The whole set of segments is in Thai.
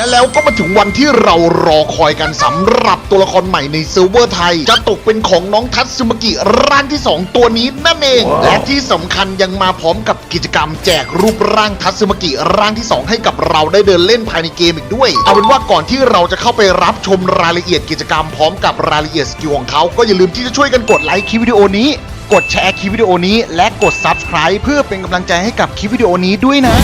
และแล้วก็มาถึงวันที่เรารอคอยกันสำหรับตัวละครใหม่ในเซิร์ฟเวอร์ไทย จะตกเป็นของน้องทัตสึมากิร่างที่ 2 ตัวนี้นั่นเอง และที่สำคัญยังมาพร้อมกับกิจกรรมแจกรูปร่างทัตสึมากิร่างที่ 2 ให้กับเราได้เดินเล่นภายในเกมอีกด้วย เอาเป็นว่าก่อนที่เราจะเข้าไปรับชมรายละเอียดกิจกรรมพร้อมกับรายละเอียดสกิลของเขาก็อย่าลืมที่จะช่วยกันกดไลค์คลิปวิดีโอนี้ กดแชร์คลิปวิดีโอนี้ และกด Subscribe เพื่อเป็นกำลังใจให้กับคลิปวิดีโอนี้ด้วยนะ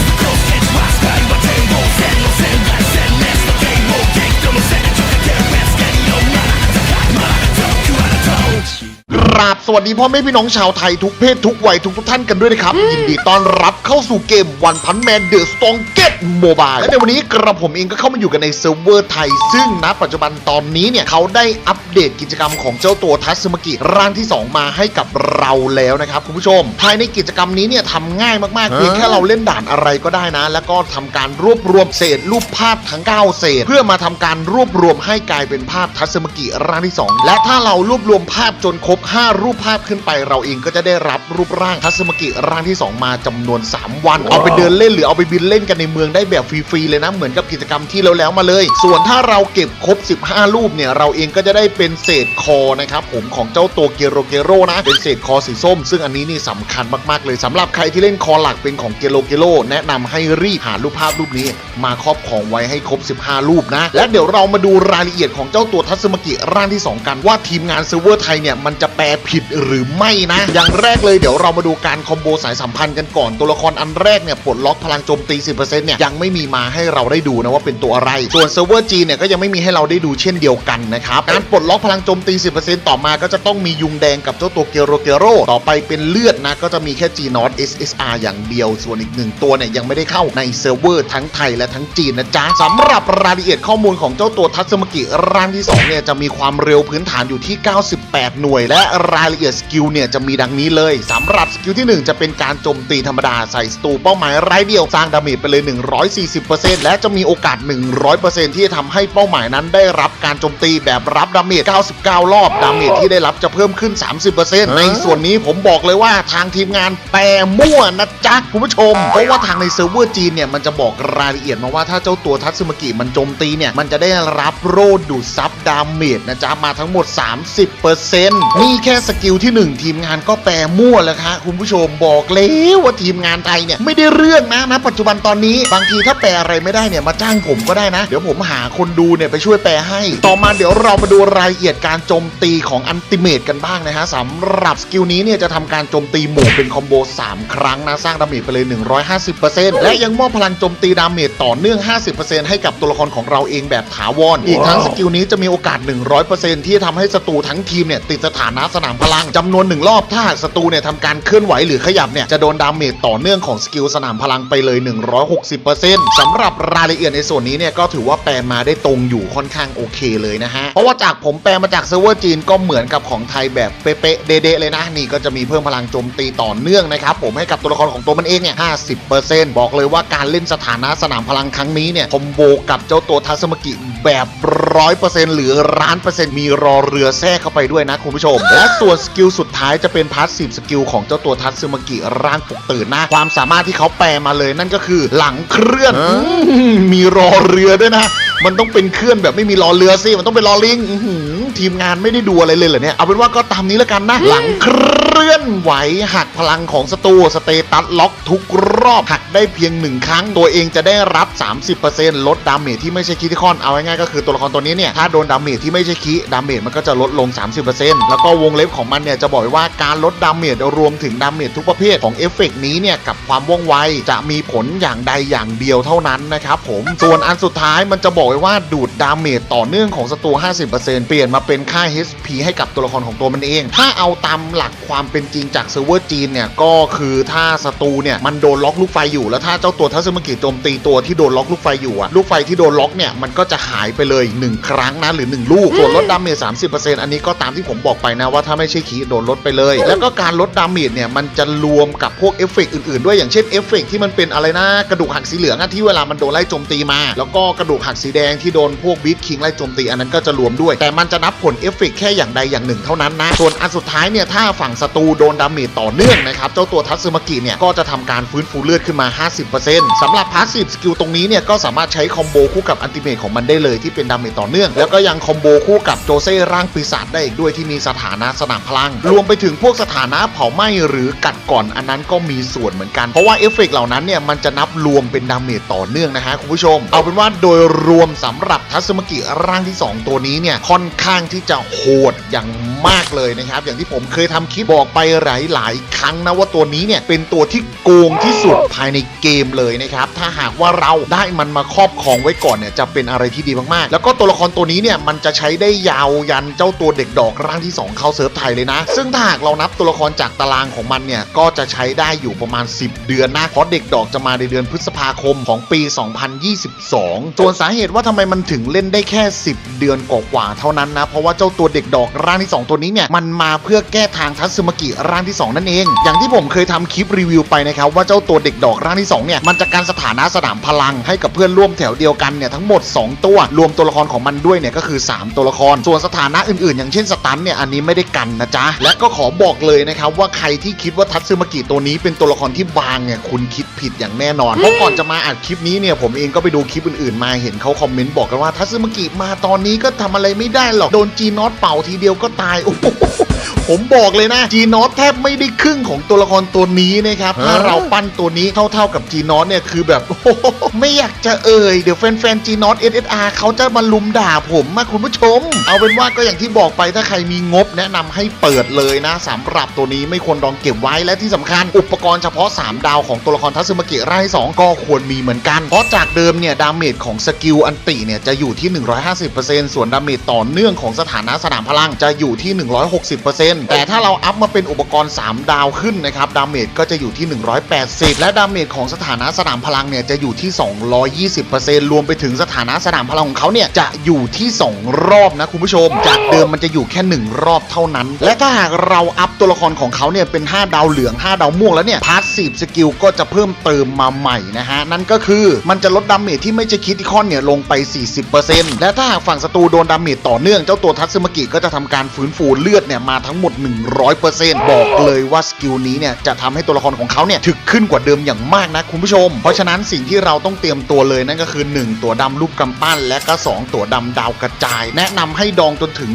ราบสวัสดีพ่อแม่พี่น้องชาวไทยทุกเพศทุกวัยทุกทุกท่านกันด้วยนะครับ ยินดีต้อนรับเข้าสู่เกมวันพันแมนเดอะสตองเก็ตโมบายและในวันนี้กระผมเองก็เข้ามาอยู่กันในเซิร์ฟเวอร์ไทย ซึ่งณปัจจุบันตอนนี้เนี่ยเขาได้อัปเดตกิจกรรมของเจ้าตัวทัสมากิร่างที่ 2 มาให้กับเราแล้วนะครับคุณผู้ชม ภายในกิจกรรมนี้เนี่ยทำง่ายมากๆเพียงแค่เราเล่นด่านอะไรก็ได้นะ แล้วก็ทำการรวบรวมเศษรูปภาพทั้ง 9 เศษ เพื่อมาทำการรวบรวมให้กลายเป็นภาพทัสมากิร่างที่ 2 และถ้าเรารวบรวมภาพจนครบ5รูปภาพขึ้นไปเราเองก็จะได้รับรูปร่างทัสมากิร่างที่ 2 มาจำนวน 3 วัน เอาไปเดินเล่นหรือเอาไปบินเล่นกันในเมืองได้แบบฟรีๆเลยนะ เหมือนกับกิจกรรมที่แล้วแล้วๆมาเลย ส่วนถ้าเราเก็บครบ 15 รูปเนี่ย เราเองก็จะได้เป็นเศษคอนะครับผมของเจ้าตัวเกโรเกโรนะ เป็นเศษคอสีส้ม ซึ่งอันนี้นี่สำคัญมากๆเลยสำหรับใครที่เล่นคอหลักเป็นของเกโรเกโรแนะนำให้รีบหารูปภาพรูปนี้ มาครอบของไว้ให้ครบ 15 รูปนะ และเดี๋ยวเรามาดูรายละเอียดของเจ้าตัวทัสมากิร่างที่ 2 กันว่าทีมงานเซิร์ฟเวอร์ไทยเนี่ยมันจะแปลผิดหรือไม่นะ อย่างแรกเลยเดี๋ยวเรามาดูการคอมโบสายสัมพันธ์กันก่อน ตัวละครอันแรกเนี่ยปลดล็อกพลังโจมตี 10%เนี่ยยังไม่มีมาให้เราได้ดูนะว่าเป็นตัวอะไร ส่วนเซิร์ฟเวอร์จีนเนี่ยก็ยังไม่มีให้เราได้ดูเช่นเดียวกันนะครับ การปลดล็อกพลังโจมตี 10%ต่อมาก็จะต้องมียุงแดงกับเจ้าตัวเกโรเกโรต่อไปเป็นเลือดนะก็จะมีแค่ G n o t SSR อย่างเดียว ส่วนอีกหนึ่งตัวเนี่ยยังไม่ได้เข้าในเซิร์ฟเวอร์ทั้งไทยและทั้งจีนนะจ๊ะสำหรับรายละเอียดข้อมูลของเจ้าตัวทัตสึมกิร่างที่สองเนี่ยจะมีความเร็วพื้นฐานอยู่ที่ 98 หน่วย และรายละเอียดสกิลเนี่ยจะมีดังนี้เลยสำหรับสกิลที่หนึ่งจะเป็นการโจมตีธรรมดาใส่สตูเป้าหมายไร้เดียวสร้างดาเมจไปเลย 140%และจะมีโอกาส 100%ที่จะทำให้เป้าหมายนั้นได้รับการโจมตีแบบรับดาเมจ 99 รอบ ดาเมจที่ได้รับจะเพิ่มขึ้น 30%ในส่วนนี้ผมบอกเลยว่าทางทีมงานแปรมั่วนะจ๊ะคุณผู้ชม เพราะว่าทางในเซิร์ฟเวอร์จีนเนี่ยมันจะบอกรายละเอียดมาว่าถ้าเจ้าตัวทัตสึมากิมันโจมตีเนี่ยมันจะได้รับโรดดูดซับดาเมจนะจ๊ะมาทั้งหมด 30%นี่แค่สกิลที่ 1 ทีมงานก็แปรมั่วแล้วคะคุณผู้ชมบอกเลยว่าทีมงานไทยเนี่ยไม่ได้เรื่องนะนะปัจจุบันตอนนี้บางทีถ้าแปลอะไรไม่ได้เนี่ยมาจ้างผมก็ได้นะ เดี๋ยวผมหาคนดูเนี่ยไปช่วยแปลให้ ต่อมาเดี๋ยวเรามาดูรายละเอียดการโจมตีของอันติเมตกันบ้างนะฮะสำหรับสกิลนี้เนี่ยจะทำการโจมตีหมู่เป็นคอมโบ3 ครั้งนะสร้างดาเมจไปเลย 150%และยังมอบพลังโจมตีดาเมจต่อเนื่อง 50%ให้กับตัวละครของเราเองแบบถาวรอีกทั้งสกิลนี้จะมีโอกาส 100%ที่จะทำให้ศัตรูทั้งทีมเนี่ยติดสถานะสนามพลังจำนวนหนึ่งรอบถ้าหากศัตรูเนี่ยทำการเคลื่อนไหวหรือขยับเนี่ยจะโดนดาเมจต่อเนื่องของสกิลสนามพลังไปเลย 160%สำหรับรายละเอียดในส่วนนี้เนี่ยก็ถือว่าแปลมาได้ตรงอยู่ค่อนข้างโอเคเลยนะฮะ เพราะว่าจากผมแปลมาจากเซิร์ฟเวอร์จีนก็เหมือนกับของไทยแบบเป๊ะๆเดะๆเลยนะ นี่ก็จะมีเพิ่มพลังโจมตีต่อเนื่องนะครับผมให้กับตัวละครของตัวมันเองเนี่ย50%บอกเลยว่าการเล่นสถานะสนามพลังครั้งนี้เนี่ยคอมโบกับเจ้าตัวทัสมากิแบบร้อยเปอร์เซ็นต์หรือร้านเปอร์เซ็นต์มีรอเรือแทรกเข้าไปด้วยนะคุณผู้ชมและส่วนสกิลสุดท้ายจะเป็นพาสซีฟสกิลของเจ้าตัวทัสมากิร่างปลุกตื่นนะความสามารถที่เขาแปลมาเลยนั่นก็คือหลังเคลื่อนอืมมีรอเรือด้วยนะ มันต้องเป็นเคลื่อนแบบไม่มีรอเรือสิ มันต้องเป็นรอลิงอื้อหือทีมงานไม่ได้ดูอะไรเลยเหรอเนี่ย เอาเป็นว่าก็ตามนี้แล้วกันนะ หลังเคลื่อนไหวหักพลังของศัตรูสเตตัสล็อกทุกรอบหักได้เพียงหนึ่งครั้ง ตัวเองจะได้รับ 30%ลดดาเมจที่ไม่ใช่คิทิคอนเอาง่ายๆก็คือตัวละครตัวนี้เนี่ยถ้าโดนดาเมจที่ไม่ใช่คิดาเมจมันก็จะลดลง 30%แล้วก็วงเล็บของมันเนี่ยจะบอกว่าการลดดาเมจรวมถึงดาเมจทุกประเภทของเอฟเฟกต์นี้เนี่ยกับความว่องไวจะมีผลอย่างใดอย่างเดียวเท่านั้นนะครับผมส่วนอันสุดท้ายมันจะบอกไว้ว่าดูดดาเมจต่อเนื่องของศัตรู 50%เปลี่ยนมาเป็นค่า HP ให้กับตัวละครของตัวมันเอง ถ้าเอาตามหลักความเป็นจริงจากเซิร์ฟเวอร์จีนเนี่ยก็คือถ้าศัตรูเนี่ยมันโดนล็อกลูกไฟอยู่แล้วถ้าเจ้าตัวทัศมกิโจมตีตัวที่โดนล็อกลูกไฟอยู่อะลูกไฟที่โดนล็อกเนี่ยมันก็จะหายไปเลย 1 ครั้งนะหรือ 1 ลูกส่วนลดดาเมจ30%อันนี้ก็ตามที่ผมบอกไปนะว่าถ้าไม่ใช่คีย์โดนลดไปเลย แล้วก็การลดดาเมจเนี่ยมันจะรวมกับพวกเอฟเฟกต์อื่นๆด้วยอย่างเช่นเอฟเฟกต์ที่มันเป็นอะไรนะกระดูกหักสีเหลืองที่เวลามันโดนไล่โจมตีมา แล้วก็กระดูกหักสีแดงที่โดนพวกบีทคิงไล่โจมตีอันนั้นก็จะรวมด้วย แต่มันจะนับผลเอฟเฟกต์แค่อย่างใดอย่างหนึ่งเท่านั้นนะส่วนอันสุดท้ายเนี่ยถ้าฝั่งศัตรูโดนดาเมจต่อเนื่องนะครับเจ้าตัวทัตสึมากิเนี่ยก็จะทำการฟื้นฟูเลือดขึ้นมา 50%สำหรับพาสซีฟสกิลตรงนี้เนี่ยก็สามารถใช้คอมโบคู่กับอันติเมทของมันได้เลยที่เป็นดาเมจต่อเนื่อง แล้วก็ยังคอมโบคู่กับโจเซ่ร่างปีศาจได้อีกด้วยที่มีสถานะสนามพลัง รวมไปถึงพวกสถานะเผาไหม้หรือกัดก่อนอันนั้นก็มีส่วนเหมือนกัน เพราะว่าเอฟเฟกต์เหล่านั้นเนี่ยมันจะนับรวมเป็นดาเมจต่อเนื่องนะฮะคุณผู้ชม เอาเป็นว่าโดยรวมสำหรับทัศมกิร่างที่ 2 ตัวนี้เนี่ยค่อนข้างที่จะโหดอย่าง มากเลยนะครับ อย่างที่ผมเคยทำคลิปบอกไปหลาย ๆ ครั้งนะว่าตัวนี้เนี่ยเป็นตัวที่โกงที่สุดภายในเกมเลยนะครับ ถ้าหากว่าเราได้มันมาครอบครองไว้ก่อนเนี่ยจะเป็นอะไรที่ดีมาก ๆ แล้วก็ตัวละครตัวนี้เนี่ยมันจะใช้ได้ยาวยันเจ้าตัวเด็กดอกร่างที่ 2 เข้าเซิร์ฟไทยเลยนะ ซึ่งถ้าหากเรานับตัวละครจากตารางของมันเนี่ยก็จะใช้ได้อยู่ประมาณ 10 เดือนนะเพราะเด็กดอกจะมาในเดือนพฤษภาคมของปี 2022 ส่วนสาเหตุว่าทำไมมันถึงเล่นได้แค่ 10 เดือนกว่าๆเท่านั้นนะเพราะว่าเจ้าตัวเด็กดอกร่างที่ 2ตัวนี้เนี่ยมันมาเพื่อแก้ทางทัศมกิร่างที่ 2 นั่นเอง อย่างที่ผมเคยทำคลิปรีวิวไปนะครับว่าเจ้าตัวเด็กดอกร่างที่2เนี่ยมันจะการสถานะสนามพลังให้กับเพื่อนร่วมแถวเดียวกันเนี่ยทั้งหมด 2 ตัว รวมตัวละครของมันด้วยเนี่ยก็คือ 3 ตัวละคร ส่วนสถานะอื่นๆ อย่างเช่นสตันเนี่ยอันนี้ไม่ได้กันนะจ๊ะและก็ขอบอกเลยนะครับว่าใครที่คิดว่าทัตซึมากิตัวนี้เป็นตัวละครที่บางเนี่ยคุณคิดผิดอย่างแน่นอนเพราะก่อนจะมาอัดคลิปนี้เนี่ยผมเองก็ไปดูคลิปอื่นๆ มาเห็นเขาคอมเมนต์บอกกันว่าทัตซึมากิมาตอนนี้ก็ทำอะไรไม่ได้หรอกโดนจีนอตเป่าทีเดียวก็ตายโอ้โห ผมบอกเลยนะจีนอตแทบไม่ได้ครึ่งของตัวละครตัวนี้นะครับถ้าเราปั้นตัวนี้เท่าๆกับจีนอตเนี่ยคือแบบโอ้โหไม่อยากจะเอ่ยเดี๋ยวแฟนๆจีนอต SSR เขาจะมาลุมด่าผมมาคุณผู้ชม เอาเป็นว่าก็อย่างที่บอกไปถ้าใครมีงบแนะนำให้เปิดเลยนะสำหรับตัวนี้ไม่ควรดองเก็บไว้และที่สำคัญ อุปกรณ์เฉพาะ 3 ดาวของตัวละครทัศมากิไร่สองก็ควรมีเหมือนกัน เพราะจากเดิมเนี่ยดาเมจของสกิลอันติเนี่ยจะอยู่ที่ 150%ส่วนดาเมจต่อเนื่องของสถานะสนามพลังจะอยู่ที่ 160%แต่ถ้าเราอัพมาเป็นอุปกรณ์ 3 ดาวขึ้นนะครับดาเมจก็จะอยู่ที่ 180 และดาเมจของสถานะสนามพลังเนี่ยจะอยู่ที่ 220%รวมไปถึงสถานะสนามพลังของเขาเนี่ยจะอยู่ที่ 2 รอบนะคุณผู้ชม จากเดิมมันจะอยู่แค่ 1 รอบเท่านั้น และถ้าหากเราอัพตัวละครของเขาเนี่ยเป็น 5 ดาวเหลือง 5 ดาวม่วงแล้วเนี่ยพาร์ทสีสกิลก็จะเพิ่มเติมมาใหม่นะฮะนั่นก็คือมันจะลดดาเมจที่ไม่ใช่คิดที่คอนเนี่ยลงไป 40%และถ้าหากฝั่งศัตรูโดนดาเมจต่อเนื่องเจ้าตัวทัตซึมากิก็จะทำการฟื้นฟูเลือดเนี่ยมาทั้งหมด100%บอกเลยว่าสกิลนี้เนี่ยจะทำให้ตัวละครของเขาเนี่ยถึกขึ้นกว่าเดิมอย่างมากนะคุณผู้ชม เพราะฉะนั้นสิ่งที่เราต้องเตรียมตัวเลยนั่นก็คือ 1 ตัวดำรูปกำปั้น และก็ 2 ตัวดำดาวกระจาย แนะนำให้ดองจนถึง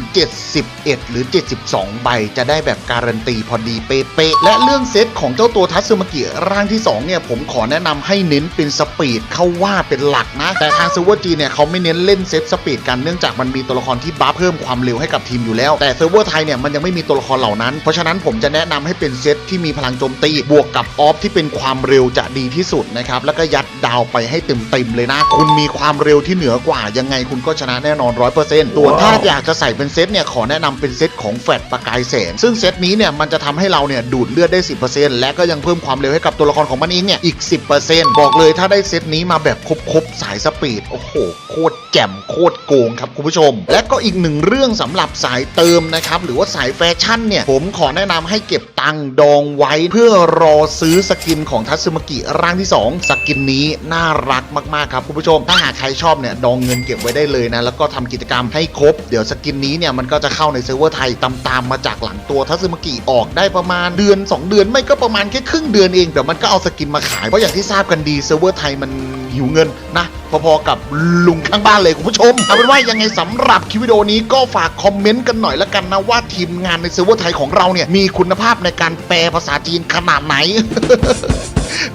71 หรือ 72 ใบ จะได้แบบการันตีพอดีเป๊ะๆและเรื่องเซตของเจ้าตัวทัตสึมากิร่างที่2เนี่ยผมขอแนะนำให้เน้นเป็นสปีดเข้าว่าเป็นหลักนะ แต่ทางเซิร์ฟเวอร์จีเนี่ยเขาไม่เน้นเล่นเซตสปีดกันเนื่องจากมันมีตัวละครที่บัฟเพิ่มความเร็วให้กับทีมอยู่แล้วแต่เซิร์ฟเวอร์ไทยเนี่ยมันยังไม่มีตัวละครเหล่านั้น เพราะฉะนั้นผมจะแนะนำให้เป็นเซตที่มีพลังโจมตีบวกกับออฟที่เป็นความเร็วจะดีที่สุดนะครับแล้วก็ยัดดาวไปให้เต็มๆเลยนะ คุณมีความเร็วที่เหนือกว่า ยังไงคุณก็ชนะแน่นอน100%ตัวถ้าอยากจะใส่เป็นเซตเนี่ยขอแนะนำเป็นเซตของแฟลตประกายแสงซึ่งเซตนี้เนี่ยมันจะทำให้เราเนี่ยดูดเลือดได้10%และก็ยังเพิ่มความเร็วให้กับตัวละครของมันเองเนี่ยอีก10%บอกเลยถ้าได้เซตนี้มาแบบครบๆสายสปีดโอ้โหโคตรแจ่มโคตรโกงครับคุณผู้ชม และก็อีกหนึ่งเรื่องสำหรับสายเติมนะครับหรือว่าสายแฟชั่นเนี่ย ผมขอแนะนำให้เก็บตังค์ดองไว้เพื่อรอซื้อสกินของทัตสึมากิร่างที่ 2 สกินนี้น่ารักมาก ๆ ครับคุณผู้ชม ถ้าหากใครชอบเนี่ย ดองเงินเก็บไว้ได้เลยนะ แล้วก็ทำกิจกรรมให้ครบ เดี๋ยวสกินนี้เนี่ย มันก็จะเข้าในเซิร์ฟเวอร์ไทยตามๆมาจากหลังตัวทัตสึมากิออกได้ประมาณเดือน 2 เดือนไม่ก็ประมาณแค่ครึ่งเดือนเองเดี๋ยวมันก็เอาสกินมาขายเพราะอย่างที่ทราบกันดีเซิร์ฟเวอร์ไทยมัน หิวเงินนะพอๆกับลุงข้างบ้านเลยคุณผู้ชมเอาเป็นว่ายังไงสำหรับคลิปวิดีโอนี้ก็ฝากคอมเมนต์กันหน่อยละกันนะว่าทีมงานในเซิร์ฟเวอร์ไทยของเราเนี่ยมีคุณภาพในการแปลภาษาจีนขนาดไหน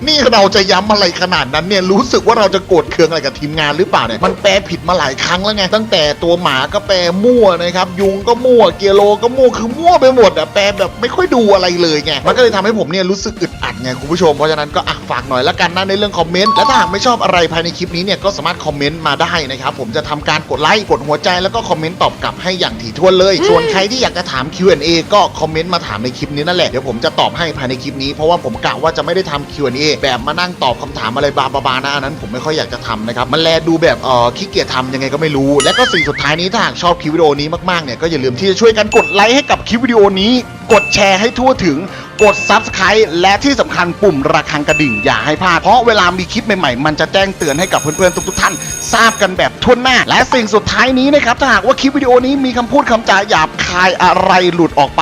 นี่เราจะย้ำอะไรขนาดนั้นเนี่ยรู้สึกว่าเราจะโกรธเคืองอะไรกับทีมงานหรือเปล่าเนี่ยมันแปลผิดมาหลายครั้งแล้วไงตั้งแต่ตัวหมาก็แปลมั่วนะครับยุงก็มั่วเกียโลก็มั่วคือมั่วไปหมดอะแปลแบบไม่ค่อยดูอะไรเลยไงมันก็เลยทำให้ผมเนี่ยรู้สึกอึดอัดไงคุณผู้ชมเพราะฉะนั้นก็อะฝากหน่อยละกันนะในเรื่องคอมเมนต์และถ้าหากไม่ชอบอะไรภายในคลิปนี้เนี่ยก็สามารถคอมเมนต์มาได้นะครับผมจะทำการกดไลค์กดหัวใจแล้วก็คอมเมนต์ตอบกลับให้อย่างถี่ถ้วนเลย ส่วนใครที่อยากจะถาม Q&A ก็คอมเมนต์มาถามในคลิปนี้นั่นแหละเดี๋ยวผมจะตอบให้ภายในคลิปนี้เพราะว่าผมกะว่าจะไม่ได้ท Q&A แบบมานั่งตอบคำถามอะไรบาบาๆนะอันนั้นผมไม่ค่อยอยากจะทำนะครับมันแลดูแบบเออขี้เกียจทำยังไงก็ไม่รู้ และก็สิ่งสุดท้ายนี้ถ้าหากชอบคลิปวิดีโอนี้มากๆเนี่ยก็อย่าลืมที่จะช่วยกันกดไลค์ให้กับคลิปวิดีโอนี้ กดแชร์ให้ทั่วถึงกด Subscribe และที่สำคัญปุ่มระฆังกระดิ่งอย่าให้พลาด เพราะเวลามีคลิปใหม่ๆ มันจะแจ้งเตือนให้กับเพื่อนๆ ทุกๆ ท่าน ทราบกันแบบทั่วหน้า และสิ่งสุดท้ายนี้นะครับ ถ้าหากว่าคลิปวิดีโอนี้มีคำพูดคำจาหยาบคายอะไรหลุดออกไป